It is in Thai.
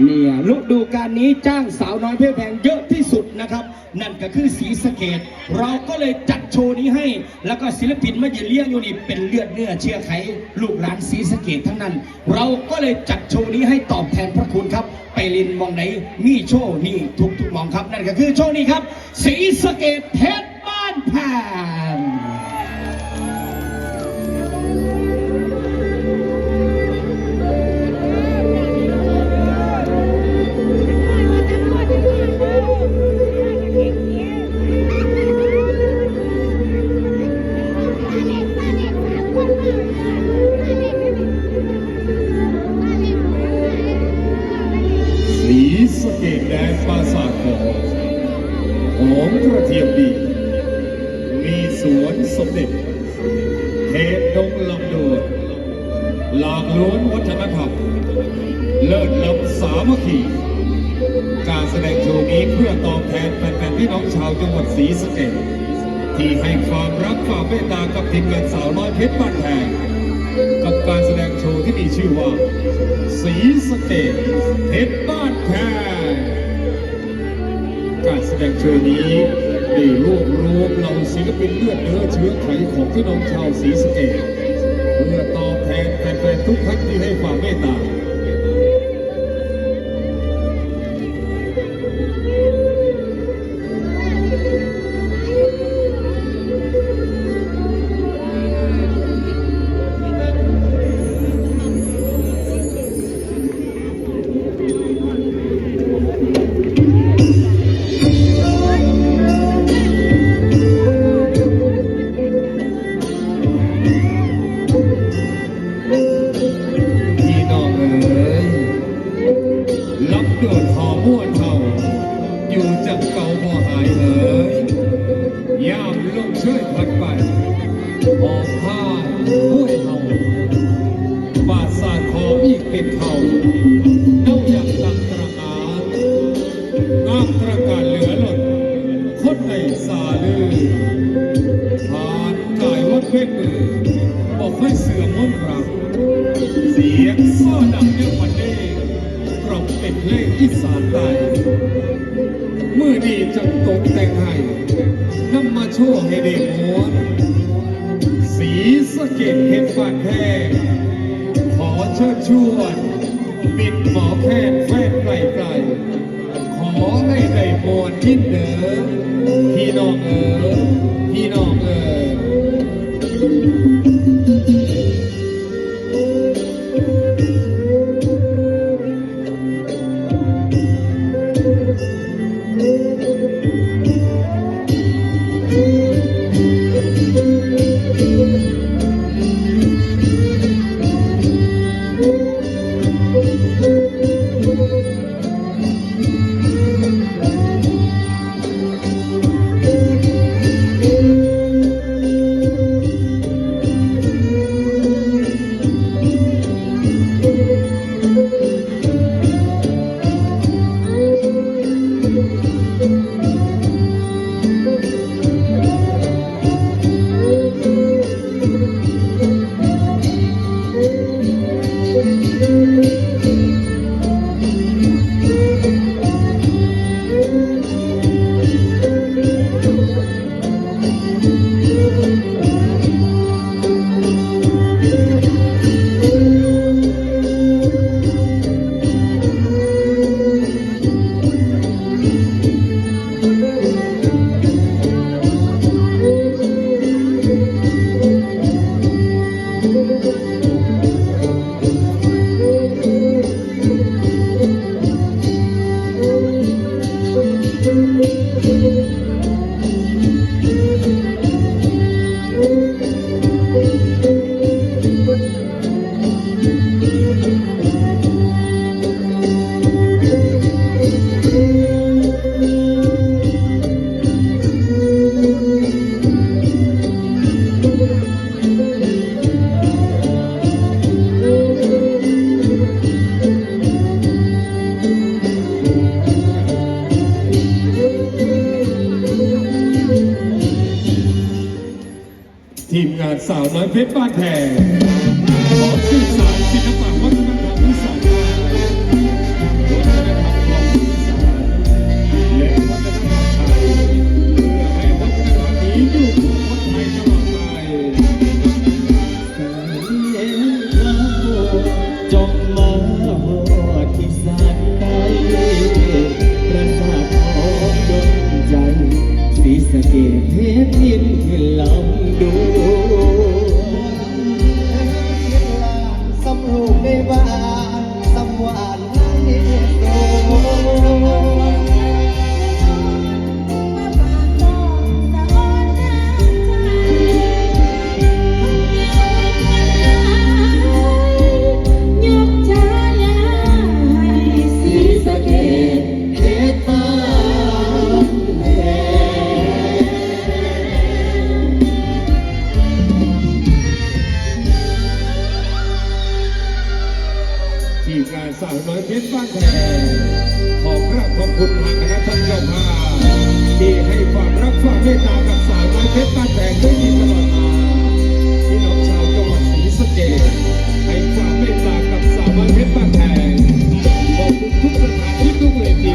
เนี่ยฤดูการนี้จ้างสาวน้อยเพชรแพงเยอะที่สุดนะครับ นั่นก็คือสีสะเกต เราก็เลยจัดโชว์นี้ให้ แล้วก็ศิลปินมายืนเลี้ยงอยู่นี่เป็นเลือดเนื้อเชื้อไขลูกหลานสีสะเกตทั้งนั้น เราก็เลยจัดโชว์นี้ให้ตอบแทนพระคุณครับ ไปลินมองไหนมีโชว์นี่ทุกทุกมองครับ นั่นก็คือโชว์นี้ครับ สีสะเกตเพชรบ้านแพง นวัฒนธรรม เลิศล้ำสามัคคี การแสดงโชว์นี้เพื่อตอบแทนแฟนๆพี่น้องชาวจังหวัดศรีสะเกษที่ให้ความรักความเมตตากับทีมงานสาวน้อยเพชรบ้านแพงกับการแสดงโชว์ที่มีชื่อว่าสีสะเกตเพชรบ้านแพงการแสดงโชว์นี้ได้รวบรวมเหล่าศิลปินเลือดเนื้อเชื้อไขของพี่น้องชาวศรีสะเกษ ทุกท่านที่ให้ความเมตตา ดือดหอม้วเท่า อยู่จังเก่าบ่หายเอ๋ยยามลงช่วยพัดไปหอบผ้าห้วยเฮาบาดสาดขออีกเป็นเท่าเน่าอยากตังตระหารงามตระการเหลือหล่นคนในสาลือผ่านกายวัดเวทมือบอกให้เสื่อมมนต์รักสี อีสานใต้มือดีจังตกแต่งให้นำมาโชว์ให้เด็กมวนสีสะเก็ดเพชรฟาดแพงขอเชิญชวนปิดหมอแค่แฟนไกลไกลขอให้ได้มวลยินเดอพี่น้องเอ๋ยพี่น้อง ทีมงานสาวน้อยเพชรบ้านแพงขอสื่อสารศิลปะ ทีมงานสาวน้อยเพชรบ้านแพงขอบพระขอบคุณทางคณะท่านเจ้าภาพที่ให้ความรักความเมตตากับสาวน้อยเพชรบ้านแพได้ดีตลอดมาที่น้องชาวจังหวัดศรีสะเกษให้ความเมตตากับสาวน้อยเพชรบ้านแพงขอบคุณทุกสถานที่ทุกเวที